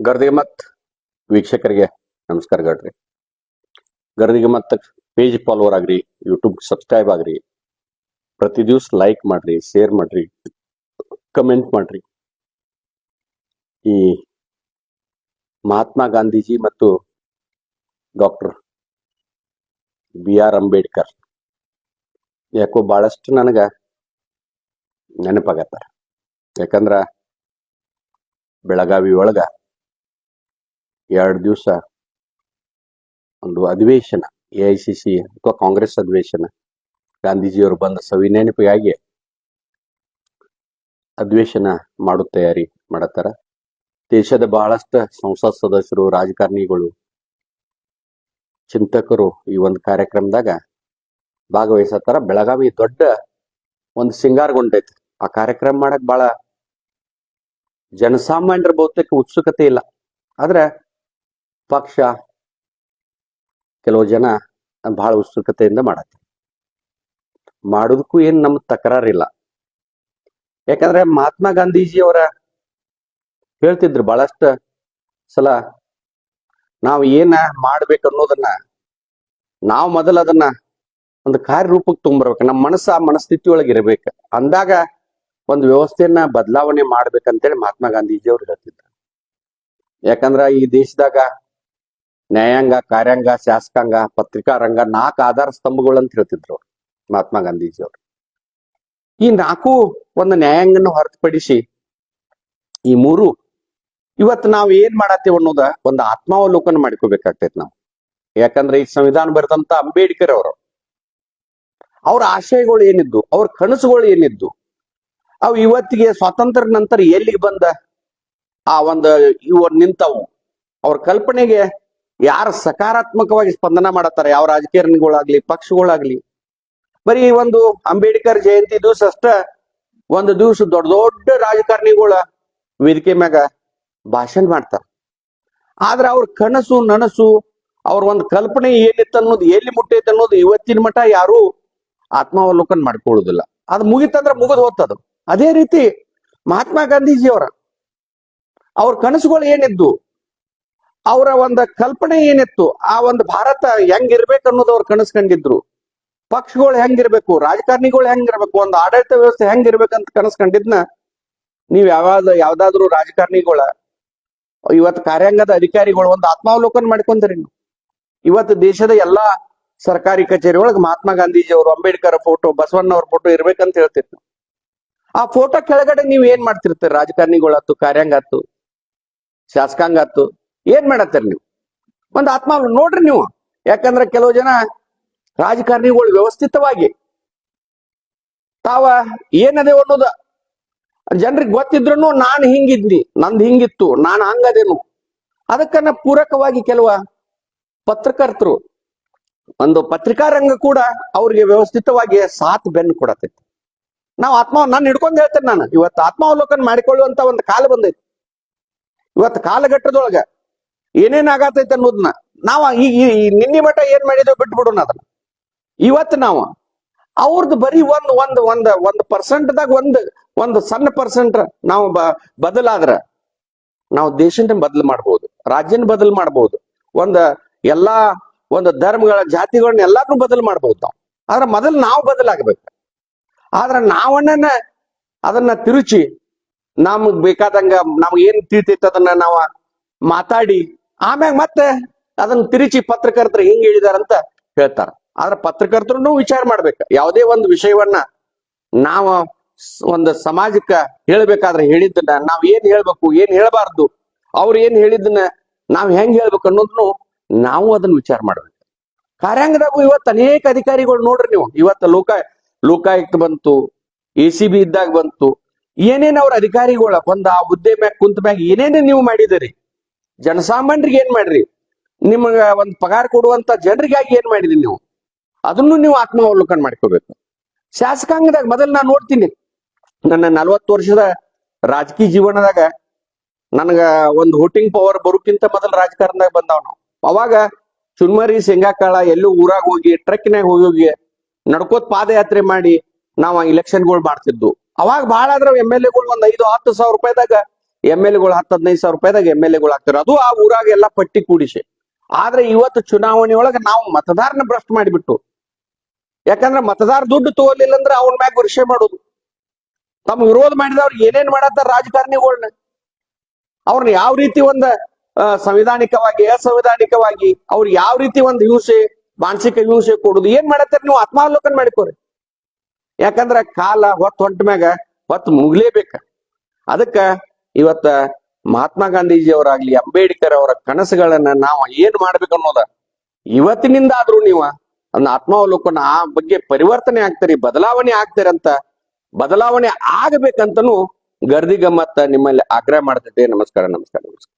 ಗರ್ದಿಗೆ ಮತ್ ವೀಕ್ಷಕರಿಗೆ ನಮಸ್ಕಾರ ಗಡ್ರಿ ಗರ್ದಿಗೆ ಮತ್ ಪೇಜ್ ಫಾಲೋವರ್ ಆಗ್ರಿ ಯೂಟ್ಯೂಬ್ ಸಬ್ಸ್ಕ್ರೈಬ್ ಆಗ್ರಿ. ಪ್ರತಿ ದಿವಸ ಲೈಕ್ ಮಾಡ್ರಿ ಶೇರ್ ಮಾಡ್ರಿ ಕಮೆಂಟ್ ಮಾಡ್ರಿ. ಈ ಮಹಾತ್ಮ ಗಾಂಧೀಜಿ ಮತ್ತು ಡಾಕ್ಟರ್ ಬಿ ಆರ್ ಅಂಬೇಡ್ಕರ್ ಯಾಕೋ ಭಾಳಷ್ಟು ನನಗೆ ನೆನಪಾಗತ್ತಾರ ಯಾಕಂದ್ರ ಬೆಳಗಾವಿ ಒಳಗ ಎರಡು ದಿವಸ ಒಂದು ಅಧಿವೇಶನ ಎ ಐ ಸಿ ಸಿ ಅಥವಾ ಕಾಂಗ್ರೆಸ್ ಅಧಿವೇಶನ. ಗಾಂಧೀಜಿಯವರು ಬಂದ ಸವಿ ನೆನಪಿಗಾಗಿ ಅಧಿವೇಶನ ಮಾಡೋ ತಯಾರಿ ಮಾಡತ್ತಾರ. ದೇಶದ ಬಹಳಷ್ಟು ಸಂಸತ್ ಸದಸ್ಯರು, ರಾಜಕಾರಣಿಗಳು, ಚಿಂತಕರು ಈ ಒಂದು ಕಾರ್ಯಕ್ರಮದಾಗ ಭಾಗವಹಿಸತ್ತಾರ. ಬೆಳಗಾವಿ ದೊಡ್ಡ ಒಂದು ಸಿಂಗಾರಗೊಂಡೈತಿ ಆ ಕಾರ್ಯಕ್ರಮ ಮಾಡಕ್ ಬಹಳ ಜನಸಾಮಾನ್ಯರ ಬಹುತೇಕ ಉತ್ಸುಕತೆ ಇಲ್ಲ. ಆದ್ರೆ ಪಕ್ಷ ಕೆಲವು ಜನ ಬಹಳ ಉತ್ಸುಕತೆಯಿಂದ ಮಾಡತ್ತೆ. ಮಾಡೋದಕ್ಕೂ ಏನು ನಮ್ಮ ತಕರಾರಿಲ್ಲ. ಯಾಕಂದ್ರೆ ಮಹಾತ್ಮ ಗಾಂಧೀಜಿ ಅವರ ಹೇಳ್ತಿದ್ರು ಬಹಳಷ್ಟು ಸಲ, ನಾವು ಏನ ಮಾಡ್ಬೇಕು ಅನ್ನೋದನ್ನ ನಾವು ಮೊದಲ ಅದನ್ನ ಒಂದು ಕಾರ್ಯರೂಪಕ್ಕೆ ತುಂಬಿರ್ಬೇಕು ನಮ್ಮ ಮನಸ್ಸು ಆ ಮನಸ್ಥಿತಿ ಒಳಗೆ ಇರಬೇಕು. ಅಂದಾಗ ಒಂದು ವ್ಯವಸ್ಥೆಯನ್ನ ಬದಲಾವಣೆ ಮಾಡ್ಬೇಕಂತೇಳಿ ಮಹಾತ್ಮ ಗಾಂಧೀಜಿ ಅವ್ರು ಹೇಳ್ತಿದ್ರು. ಯಾಕಂದ್ರ ಈ ದೇಶದಾಗ ನ್ಯಾಯಾಂಗ, ಕಾರ್ಯಾಂಗ, ಶಾಸಕಾಂಗ ಪತ್ರಿಕಾ ರಂಗ ನಾಲ್ಕು ಆಧಾರ ಸ್ತಂಭಗಳು ಅಂತ ಹೇಳ್ತಿದ್ರು ಅವ್ರು, ಮಹಾತ್ಮ ಗಾಂಧೀಜಿ ಅವರು. ಈ ನಾಲ್ಕು ಒಂದು ನ್ಯಾಯಾಂಗನ ಹೊರತುಪಡಿಸಿ ಈ ಮೂರು, ಇವತ್ತು ನಾವು ಏನ್ ಮಾಡತ್ತೇವ ಅನ್ನೋದ ಒಂದು ಆತ್ಮಾವಲೋಕನ ಮಾಡ್ಕೋಬೇಕಾಗ್ತೈತಿ ನಾವು. ಯಾಕಂದ್ರೆ ಈ ಸಂವಿಧಾನ ಬರೆದಂತ ಅಂಬೇಡ್ಕರ್ ಅವರು, ಅವ್ರ ಆಶಯಗಳು ಏನಿದ್ದು ಅವ್ರ ಕನಸುಗಳು ಏನಿದ್ದು ಅವು ಇವತ್ತಿಗೆ ಸ್ವಾತಂತ್ರ್ಯ ನಂತರ ಎಲ್ಲಿಗೆ ಬಂದ, ಆ ಒಂದು ಇವರು ನಿಂತವು, ಅವ್ರ ಕಲ್ಪನೆಗೆ ಯಾರು ಸಕಾರಾತ್ಮಕವಾಗಿ ಸ್ಪಂದನ ಮಾಡತ್ತಾರ? ಯಾವ ರಾಜಕಾರಣಿಗಳಾಗ್ಲಿ, ಪಕ್ಷಗಳಾಗ್ಲಿ. ಬರೀ ಒಂದು ಅಂಬೇಡ್ಕರ್ ಜಯಂತಿ ದಿವಸ ಅಷ್ಟ, ಒಂದು ದಿವಸ ದೊಡ್ಡ ದೊಡ್ಡ ರಾಜಕಾರಣಿಗಳ ವೇದಿಕೆ ಮ್ಯಾಗ ಭಾಷಣ ಮಾಡ್ತಾರ. ಆದ್ರ ಅವ್ರ ಕನಸು ನನಸು, ಅವ್ರ ಒಂದು ಕಲ್ಪನೆ ಏನಿತ್ತು ಅನ್ನೋದು, ಎಲ್ಲಿ ಮುಟ್ಟೈತೆ ಅನ್ನೋದು ಇವತ್ತಿನ ಮಠ ಯಾರು ಆತ್ಮಾವಲೋಕನ ಮಾಡ್ಕೊಳ್ಳೋದಿಲ್ಲ. ಅದು ಮುಗಿತಂದ್ರ ಮುಗಿದು ಹೋಗ್ತದ. ಅದೇ ರೀತಿ ಮಹಾತ್ಮ ಗಾಂಧೀಜಿಯವರ, ಅವ್ರ ಕನಸುಗಳು ಏನಿದ್ದು? ಅವರ ಒಂದು ಕಲ್ಪನೆ ಏನಿತ್ತು, ಆ ಒಂದು ಭಾರತ ಹೆಂಗಿರ್ಬೇಕು ಅನ್ನೋದು ಅವ್ರು ಕನಸ್ಕೊಂಡಿದ್ರು. ಪಕ್ಷಗಳು ಹೆಂಗಿರ್ಬೇಕು, ರಾಜಕಾರಣಿಗಳು ಹೆಂಗಿರ್ಬೇಕು, ಒಂದು ಆಡಳಿತ ವ್ಯವಸ್ಥೆ ಹೆಂಗಿರ್ಬೇಕಂತ ಕನಸ್ಕೊಂಡಿದ್ನ, ನೀವ್ ಯಾವಾಗ ಯಾವ್ದಾದ್ರು ರಾಜಕಾರಣಿಗಳ, ಇವತ್ತು ಕಾರ್ಯಾಂಗದ ಅಧಿಕಾರಿಗಳು ಒಂದು ಆತ್ಮಾವಲೋಕನ ಮಾಡ್ಕೊಂತೀರಿ ನೀವು. ಇವತ್ತು ದೇಶದ ಎಲ್ಲಾ ಸರ್ಕಾರಿ ಕಚೇರಿ ಒಳಗೆ ಮಹಾತ್ಮ ಗಾಂಧೀಜಿ ಅವರು, ಅಂಬೇಡ್ಕರ್ ಫೋಟೋ, ಬಸವಣ್ಣ ಅವ್ರ ಫೋಟೋ ಇರ್ಬೇಕಂತ ಹೇಳ್ತಿತ್ತು ಆ ಫೋಟೋ ಕೆಳಗಡೆ ನೀವ್ ಏನ್ ಮಾಡ್ತಿರ್ತೀರಿ? ರಾಜಕಾರಣಿಗಳಾತು ಕಾರ್ಯಾಂಗ ಆತು ಶಾಸಕಾಂಗ ಆತು ಏನ್ ಮಾಡತ್ತೀರಿ ನೀವು? ಒಂದು ಆತ್ಮ ನೋಡ್ರಿ ನೀವು. ಯಾಕಂದ್ರೆ ಕೆಲವು ಜನ ರಾಜಕಾರಣಿಗಳು ವ್ಯವಸ್ಥಿತವಾಗಿ ತಾವ ಏನದೆ ಅನ್ನೋದ ಜನರಿಗೆ ಗೊತ್ತಿದ್ರು ನಾನು ಹಿಂಗಿದ್ನಿ, ನಂದು ಹಿಂಗಿತ್ತು, ನಾನು ಹಂಗದೇನು. ಅದಕ್ಕನ್ನ ಪೂರಕವಾಗಿ ಕೆಲವ ಪತ್ರಕರ್ತರು, ಒಂದು ಪತ್ರಿಕಾ ರಂಗ ಕೂಡ ಅವ್ರಿಗೆ ವ್ಯವಸ್ಥಿತವಾಗಿ ಸಾತ್ ಬೆನ್ನು ಕೊಡತೈತಿ. ನಾವು ಆತ್ಮ ನಾನು ಹಿಡ್ಕೊಂಡು ಹೇಳ್ತೇನೆ ನಾನು. ಇವತ್ತು ಆತ್ಮಾವಲೋಕನ ಮಾಡಿಕೊಳ್ಳುವಂತ ಒಂದು ಕಾಲ ಬಂದೈತಿ. ಇವತ್ತು ಕಾಲಘಟ್ಟದೊಳಗ ಏನೇನ್ ಆಗತೈತೆ ಅನ್ನೋದನ್ನ ನಾವ ಈ- ನಿನ್ನೆ ಮಠ ಏನ್ ಮಾಡಿದೇವ್ ಬಿಟ್ಬಿಡೋಣ ಅದನ್ನ. ಇವತ್ತು ನಾವು ಅವ್ರದ್ದು ಬರೀ ಒಂದ್ ಒಂದ್ ಒಂದ್ ಒಂದ್ ಪರ್ಸೆಂಟ್ದಾಗ ಒಂದ್ ಒಂದು ಸಣ್ಣ ಪರ್ಸೆಂಟ್ ನಾವು ಬದಲಾದ್ರ ನಾವು ದೇಶನ ಬದಲು ಮಾಡ್ಬೋದು, ರಾಜ್ಯನ ಬದಲು ಮಾಡ್ಬೋದು, ಒಂದ ಎಲ್ಲಾ ಒಂದು ಧರ್ಮಗಳ ಜಾತಿಗಳನ್ನ ಎಲ್ಲಾನು ಬದಲು ಮಾಡ್ಬೋದು ನಾವು ಆದ್ರೆ ಮೊದಲು ನಾವು ಬದಲಾಗಬೇಕು. ಆದ್ರೆ ನಾವನ್ನ ಅದನ್ನ ತಿರುಚಿ ನಮಗ್ ಬೇಕಾದಂಗ ನಮ್ಗೆ ಏನ್ ತಿಳಿತೈತೆ ಅದನ್ನ ನಾವ ಮಾತಾಡಿ ಆಮ್ಯಾಗ ಮತ್ತೆ ಅದನ್ನ ತಿರುಚಿ ಪತ್ರಕರ್ತರು ಹಿಂಗ್ ಹೇಳಿದಾರಂತ ಹೇಳ್ತಾರ. ಆದ್ರ ಪತ್ರಕರ್ತರು ವಿಚಾರ ಮಾಡ್ಬೇಕ. ಯಾವುದೇ ಒಂದು ವಿಷಯವನ್ನ ನಾವ ಒಂದು ಸಮಾಜಕ್ಕ ಹೇಳ್ಬೇಕಾದ್ರೆ ಹೇಳಿದ್ದನ್ನ ನಾವ್ ಏನ್ ಹೇಳ್ಬೇಕು, ಏನ್ ಹೇಳ್ಬಾರ್ದು, ಅವ್ರು ಏನ್ ಹೇಳಿದ್ದನ್ನ ನಾವ್ ಹೆಂಗ್ ಹೇಳ್ಬೇಕು ಅನ್ನೋದನ್ನು ನಾವು ಅದನ್ನ ವಿಚಾರ ಮಾಡ್ಬೇಕು. ಕಾರ್ಯಾಂಗದಾಗೂ ಇವತ್ತು ಅನೇಕ ಅಧಿಕಾರಿಗಳು ನೋಡ್ರಿ ನೀವು. ಇವತ್ತು ಲೋಕ, ಲೋಕಾಯುಕ್ತ ಬಂತು ಎ ಸಿ ಬಿ ಇದ್ದಾಗ ಬಂತು, ಏನೇನ್ ಅವ್ರ ಅಧಿಕಾರಿಗಳ ಒಂದ್ ಆ ಹುದ್ದೆ ಮ್ಯಾಗ ಕುಂತ ಮ್ಯಾಗ ಏನೇನೇ ನೀವು ಮಾಡಿದಿರಿ? ಜನಸಾಮಾನ್ಯರಿಗೆ ಏನ್ ಮಾಡ್ರಿ? ನಿಮಗ ಒಂದ್ ಪಗಾರ ಕೊಡುವಂತ ಜನರಿಗಾಗಿ ಏನ್ ಮಾಡಿದ್ರಿ ನೀವು? ಅದನ್ನು ನೀವು ಆತ್ಮಾವಲೋಕನ ಮಾಡ್ಕೋಬೇಕು. ಶಾಸಕಾಂಗದಾಗ ಮೊದಲು ನಾನು ನೋಡ್ತೀನಿ. ನನ್ನ ನಲವತ್ತು ವರ್ಷದ ರಾಜಕೀಯ ಜೀವನದಾಗ ನನಗ ಒಂದು ಹೋಟಿಂಗ್ ಪವರ್ ಬರೋಕ್ಕಿಂತ ಮೊದಲು ರಾಜಕಾರಣದಾಗ ಬಂದಾವ್ ನಾವು. ಅವಾಗ ಚುನ್ಮರಿ, ಶೇಂಗಾಕಾಳ ಎಲ್ಲೂ ಊರಾಗ ಹೋಗಿ ಟ್ರಕ್ನಾಗ ಹೋಗಿ ಹೋಗಿ ನಡ್ಕೋತ್ ಪಾದಯಾತ್ರೆ ಮಾಡಿ ನಾವ್ ಇಲೆಕ್ಷನ್ಗಳು ಮಾಡ್ತಿದ್ವು. ಅವಾಗ ಬಹಳ ಆದ್ರ ಎಂ ಎಲ್ ಎಗಳು ಒಂದ್ ಐದು, ಹತ್ತು ಸಾವಿರ ರೂಪಾಯಿದಾಗ ಎಂ ಎಲ್ ಎಗಳು ಹತ್ತು ಹದಿನೈದು ಸಾವಿರ ರೂಪಾಯಿದಾಗ ಎಂ ಎಲ್ ಎಗಳು ಆಗ್ತಾರೆ ಅದು ಆ ಊರಾಗ ಎಲ್ಲ ಪಟ್ಟಿ ಕೂಡಿಸಿ. ಆದ್ರೆ ಇವತ್ತು ಚುನಾವಣೆ ಒಳಗ ನಾವು ಮತದಾರನ ಭ್ರಷ್ಟ ಮಾಡಿಬಿಟ್ಟು, ಯಾಕಂದ್ರೆ ಮತದಾರ ದುಡ್ಡು ತಗೋಲಿಲ್ಲ ಅಂದ್ರೆ ಅವನ ಮ್ಯಾಗ ವರ್ಷೆ ಮಾಡೋದು. ತಮ್ಮ ವಿರೋಧ ಮಾಡಿದವ್ರು ಏನೇನ್ ಮಾಡತ್ತಾರ ರಾಜಕಾರಣಿಗಳನ್ನ ಅವ್ರನ್ನ ಯಾವ ರೀತಿ ಒಂದ ಸಂವಿಧಾನಿಕವಾಗಿ, ಅಸಂವಿಧಾನಿಕವಾಗಿ ಅವ್ರು ಯಾವ ರೀತಿ ಒಂದು ಹಿಂಸೆ ಮಾನಸಿಕ ಹಿಂಸೆ ಕೊಡುದು? ಏನ್ ಮಾಡತ್ತಾರ ನೀವು ಆತ್ಮಾವಲೋಕನ ಮಾಡಿಕೋರಿ. ಯಾಕಂದ್ರ ಕಾಲ ಹೊತ್ತು ಹೊಂಟ ಮ್ಯಾಗ ಹೊತ್ತು ಮುಗ್ಲೇಬೇಕ. ಅದಕ್ಕ ಇವತ್ತ ಮಹಾತ್ಮ ಗಾಂಧೀಜಿ ಅವರಾಗ್ಲಿ ಅಂಬೇಡ್ಕರ್ ಅವರ ಕನಸುಗಳನ್ನ ನಾವು ಏನ್ ಮಾಡ್ಬೇಕು ಅನ್ನೋದ? ಇವತ್ತಿನಿಂದ ಆದ್ರೂ ನೀವು ಅದನ್ನ ಆತ್ಮಾವಲೋಕನ ಆ ಬಗ್ಗೆ ಪರಿವರ್ತನೆ ಆಗ್ತಾರೆ, ಬದಲಾವಣೆ ಆಗ್ತಾರೆ ಅಂತ, ಬದಲಾವಣೆ ಆಗಬೇಕಂತನೂ ಗರ್ದಿ ಗಮ್ಮತ್ತ ನಿಮ್ಮಲ್ಲಿ ಆಗ್ರಹ ಮಾಡ್ತಿದ್ದೆ. ನಮಸ್ಕಾರ ನಮಸ್ಕಾರ ನಮಸ್ಕಾರ.